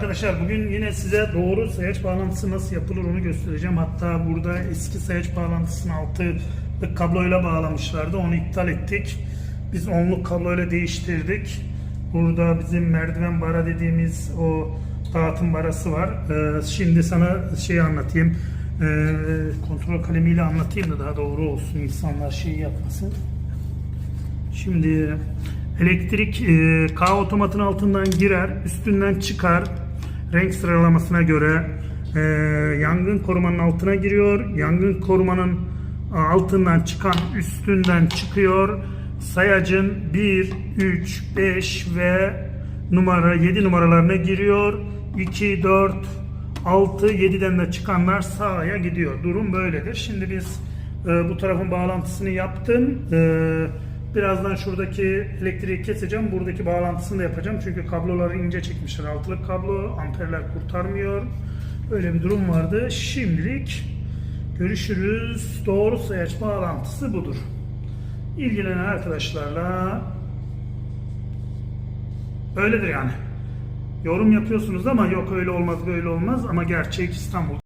Arkadaşlar bugün yine size doğru sayaç bağlantısı nasıl yapılır onu göstereceğim. Hatta burada eski sayaç bağlantısını altılık kabloyla bağlamışlardı. Onu iptal ettik. Biz onluk kabloyla değiştirdik. Burada bizim merdiven bara dediğimiz o dağıtım barası var. Ee, şimdi sana şey anlatayım. Ee, kontrol kalemiyle anlatayım da daha doğru olsun insanlar şey yapmasın. Şimdi elektrik e, K otomatın altından girer, üstünden çıkar. Renk sıralamasına göre e, yangın korumanın altına giriyor. Yangın korumanın altından çıkan üstünden çıkıyor. Sayacın 1, 3, 5 ve numara 7 numaralarına giriyor. 2, 4, 6, 7'den de çıkanlar sağa gidiyor. Durum böyledir. Şimdi biz e, bu tarafın bağlantısını yaptım. E, birazdan şuradaki elektriği keseceğim. Buradaki bağlantısını da yapacağım. Çünkü kabloları ince çekmişler. Altılık kablo. Amperler kurtarmıyor. Böyle bir durum vardı. Şimdilik görüşürüz. Doğru sayaç bağlantısı budur. İlgilenen arkadaşlarla öyledir yani. Yorum yapıyorsunuz ama yok öyle olmaz böyle olmaz ama gerçek İstanbul.